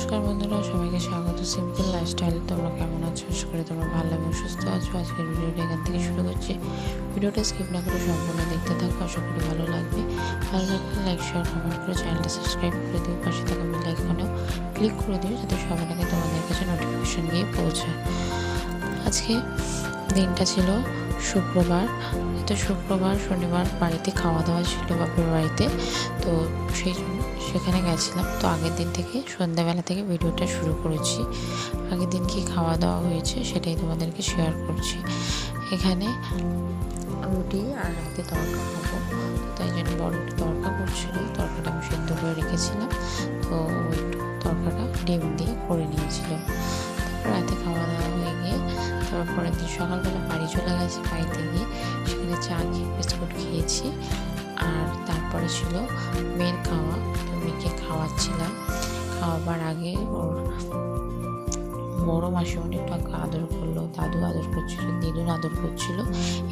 নমস্কার বন্ধুরা, সবাইকে স্বাগত। সিম্পল লাইফস্টাইল তোমরা কেমন আছো? আশা করি তোমরা ভালো এবং সুস্থ আছো। আজকের ভিডিওটা এখান থেকে শুরু করছি। ভিডিওটা স্কিপ না করে সম্পূর্ণ দেখতে থাকো, আশা করি ভালো লাগবে। ভালো লাগলে লাইক শেয়ার কমেন্ট করে চ্যানেলটা সাবস্ক্রাইব করে দিও, পাশে থাকা বেল আইকনেও ক্লিক করে দিও, যাতে সবার আগে তোমাদের কাছে নোটিফিকেশন গিয়ে পৌঁছায়। আজকে দিনটা ছিল শুক্রবার। তো শুক্রবার, শনিবার বাড়িতে খাওয়া দাওয়া ছিল বাপের বাড়িতে। তো সেই সেখানে গেছিলাম। তো আগের দিন থেকে সন্ধ্যাবেলা থেকে ভিডিওটা শুরু করেছি। আগের দিন কি খাওয়া দাওয়া হয়েছে সেটাই তোমাদেরকে শেয়ার করছি। এখানে রুটি আর রাতে তরকা খাব। তাই জন্য বড় একটু তরকা করছিল। তরকাটা আমি সেদ্ধ করে রেখেছিলাম। তো ওই তরকাটা ডিম দিয়ে করে নিয়েছিল। তারপর রাতে খাওয়া দাওয়া হয়ে গিয়ে তারপর পরের দিন সকালবেলা বাড়ি চলে গেছি বাড়িতে গিয়ে। সেখানে চা খেয়ে বিস্কুট খেয়েছি। আর তারপরে ছিল মেয়ের খাওয়া। মেয়েকে খাওয়াচ্ছিলাম। খাওয়াবার আগে ওর বড় মাসিমণি একটু আদর করল, দাদু আদর করছিল, দিদুন আদর করছিল।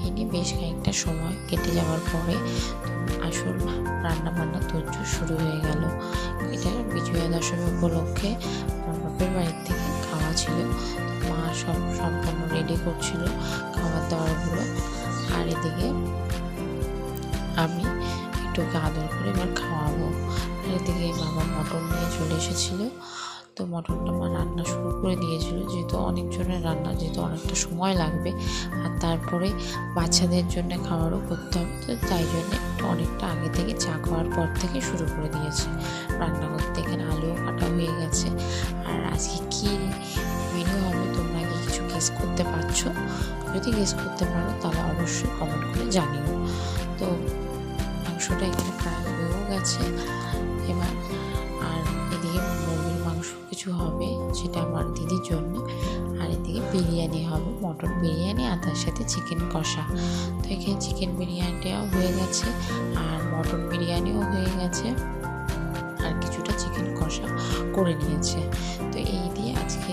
এই নিয়ে বেশ খানিকটা সময় কেটে যাওয়ার পরে আসল রান্না বান্না তোর্য শুরু হয়ে গেল। এটা বিজয়া দশমী উপলক্ষে আমার বাপের বাড়ির থেকে খাওয়া ছিল। মা সব সম্পূর্ণ রেডি করছিল খাবার দাবারগুলো। আর এদিকে আমি একটু ওকে আদর করে এবার খাওয়াবো। আর এদিকে বাবা মটন নিয়ে চলে এসেছিল। তো মটনটা মা রান্না শুরু করে দিয়েছিল, যেহেতু অনেকজনের রান্না, যেহেতু অনেকটা সময় লাগবে। আর তারপরে বাচ্চাদের জন্য খাবারও করতে হবে, তো তাই জন্য একটু অনেকটা আগে থেকে চা খাওয়ার পর থেকে শুরু করে দিয়েছে। রান্না করতে এখানে আলুও কাটা হয়ে গেছে। আর আজকে কী মেনু হবে? গেস করতে পারছ। যদি গেস করতে পারো, তাহলে অবশ্যই কমেন্ট করে জানিও। তো মাংসটা এখানে প্রায় হয়েও গেছে। এবার আর এদিকে মুরগির মাংস কিছু হবে, সেটা আমার দিদির জন্য। আর এদিকে বিরিয়ানি হবে, মটন বিরিয়ানি আর তার সাথে চিকেন কষা। তো এখানে চিকেন বিরিয়ানিটাও হয়ে গেছে, আর মটন বিরিয়ানিও হয়ে গেছে। আর কিছুটা চিকেন কষা করে নিয়েছে। তো এই দিয়ে আজকে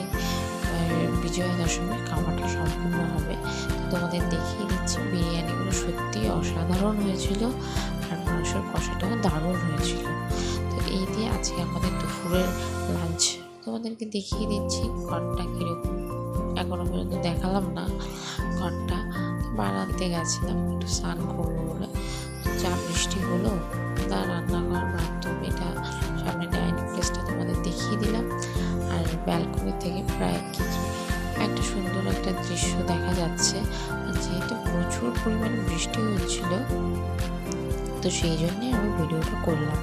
বিজয়া দশমীর খাওয়াটা সম্পূর্ণ হবে। তোমাদের দেখিয়ে দিচ্ছি, বিরিয়ানিগুলো সত্যি অসাধারণ হয়েছিল আর মাংসের কষাটাও দারুণ হয়েছিল। তো এই দিয়ে আজকে আমাদের দুপুরের লাঞ্চ তোমাদেরকে দেখিয়ে দিচ্ছি ঘরটা কীরকম। এখনও পর্যন্ত দেখালাম না ঘরটা। বানাতে গেছিলাম, একটু স্নান করব বলে। যা বৃষ্টি হলো তা রান্নাঘর, বাথরুম, এটা সামনে ডাইনিং প্লেসটা তোমাদের দেখিয়ে দিলাম। আর ব্যালকনি থেকে প্রায় কী কী একটা সুন্দর একটা দৃশ্য দেখা যাচ্ছে। যেহেতু প্রচুর পরিমাণে বৃষ্টি হচ্ছিল, তো সেই জন্যে আমি ভিডিওটা করলাম।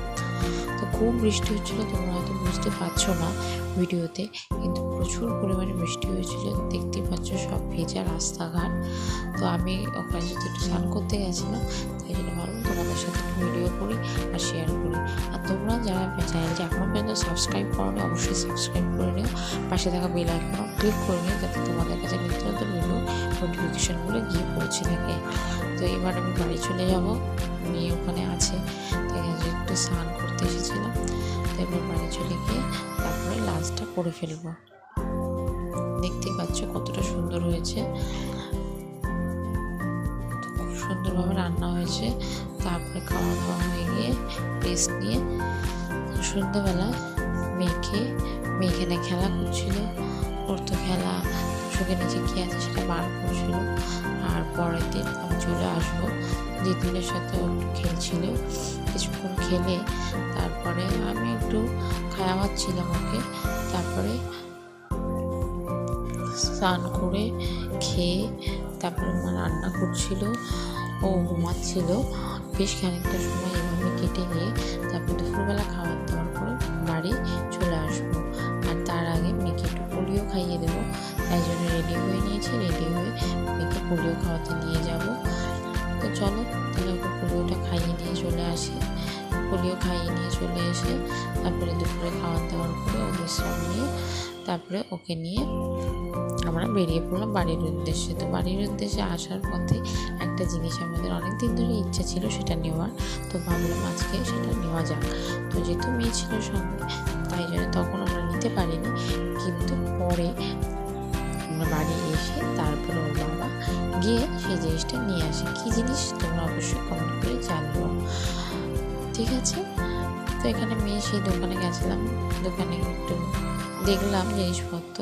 তো খুব বৃষ্টি হচ্ছিল, তোমরা হয়তো বুঝতে পারছ না ভিডিওতে, কিন্তু প্রচুর পরিমাণে বৃষ্টি হয়েছিল দেখতেই পাচ্ছ সব ভেজা রাস্তাঘাট। তো আমি ওখানে যেহেতু একটু স্নান করতে গেছিলাম, তাই জন্য ভাবলাম তোমাদের সাথে একটু ভিডিও করি আর শেয়ার করি। আর তোমরা যারা চ্যানেলটি এখনও পর্যন্ত সাবস্ক্রাইব করো অবশ্যই সাবস্ক্রাইব করে নিও। পাশে থাকা বেল আইকনও ক্লিক করে নিও, যাতে তোমাদের কাছে নিত্য নতুন ভিডিও নোটিফিকেশানগুলো গিয়ে পৌঁছে থাকে। তো এবার আমি বাড়ি চলে যাব, মেয়ে ওখানে আছে তো এখানে একটু স্নান করতে এসেছিলাম। তো এবার বাড়ি চলে গিয়ে তারপরে লাঞ্চটা করে ফেলব। দেখতেই পাচ্ছ কতটা সুন্দর হয়েছে। খুব সুন্দরভাবে রান্না হয়েছে। তারপরে খাওয়া দাওয়া হয়ে গিয়ে রেস্ট নিয়ে সন্ধ্যেবেলা মেয়েকে মেয়ে এখানে খেলা করছিল করতো খেলা চোখে নিচে কী আছে সেটা বার করছিল। আর পরের দিন আমি চলে আসব। দিদিনের সাথে ও খেলছিল, কিছুক্ষণ খেলে তারপরে আমি একটু খাওয়াচ্ছিলাম ওকে। তারপরে স্নান করে খেয়ে তারপরে মা রান্না করছিল ও ঘুমাচ্ছিল। বেশ খানিকটা সময় এভাবে কেটে গিয়ে তারপর দুপুরবেলা খাবার দাবার করে বাড়ি চলে আসব। আর তার আগে মেয়েকে একটু পোলিও খাইয়ে দেবো। তাই জন্য রেডি হয়ে নিয়েছি। রেডি হয়ে মেয়েকে পোলিও খাওয়াতে নিয়ে যাব। তো চলো তাহলে ওকে পোলিওটা খাইয়ে নিয়ে চলে আসি। পোলিও খাইয়ে নিয়ে চলে এসে তারপরে দুপুরে খাওয়ার দাওয়ার করে ও বিশ্রাম নিয়ে তারপরে ওকে নিয়ে আমরা বেরিয়ে পড়লাম বাড়ির উদ্দেশ্যে। তো বাড়ির উদ্দেশ্যে আসার পথে একটা জিনিস আমাদের অনেক দিন ধরে ইচ্ছা ছিল, সেটা নেওয়ার। তো ভাবলাম আজকে সেটা নেওয়া যাক। তো যেহেতু মেয়ে ছিল সঙ্গে তাই জন্য তখন আমরা নিতে পারিনি। কিন্তু পরে আমরা বাড়ি এসে তারপরে ওর বাবা গিয়ে সেই জিনিসটা নিয়ে আসে। কী জিনিস? তোমরা অবশ্যই কমেন্ট করে জানব ঠিক আছে? তো এখানে মেয়ে সেই দোকানে গেছিলাম। দোকানে একটু দেখলাম জিনিসপত্র।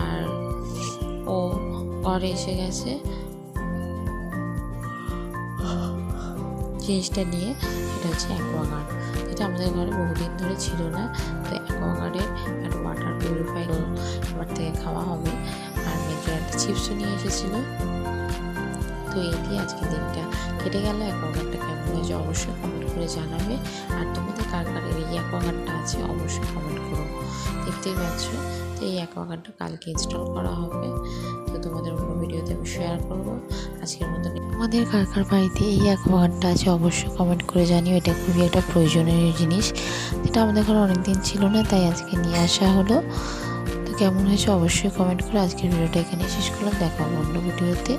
আর ঘরে এসে গেছে। জিনিসটা নিয়ে সেটা হচ্ছে অ্যাকোয়াগার্ড। যেটা আমাদের ঘরে বহুদিন ধরে ছিল না, তো অ্যাকোয়াগার্ডের একটা ওয়াটার পিউরিফায়ার এবার থেকে খাওয়া হবে। আর মেজর একটা চিপসও নিয়ে এসেছিল। তো এই দিয়ে দিনটা কেটে গেল। অ্যাকোয়াগার্ডটা কেমন হয়েছে অবশ্যই কমেন্ট করে জানাবে। আর তোমাদের কার কার এই অ্যাকোয়াগার্ডটা আছে অবশ্যই কমেন্ট করো। দেখতেই পাচ্ছ? এই অ্যাকোয়াগার্ডটা কালকে ইনস্টল করা হবে। তো তোমাদের অন্য ভিডিওতে আমি শেয়ার করব। আজকের মতো আমাদের কার বাড়িতে এই অ্যাকোয়াগার্ডটা আছে অবশ্যই কমেন্ট করে জানিও। এটা খুবই একটা প্রয়োজনীয় জিনিস। এটা আমাদের ঘরে অনেকদিন ছিল না, তাই আজকে নিয়ে আসা হলো। তো কেমন হয়েছে অবশ্যই কমেন্ট করে আজকের ভিডিওটা এখানে শেষ করলাম। দেখা অন্য ভিডিওতে।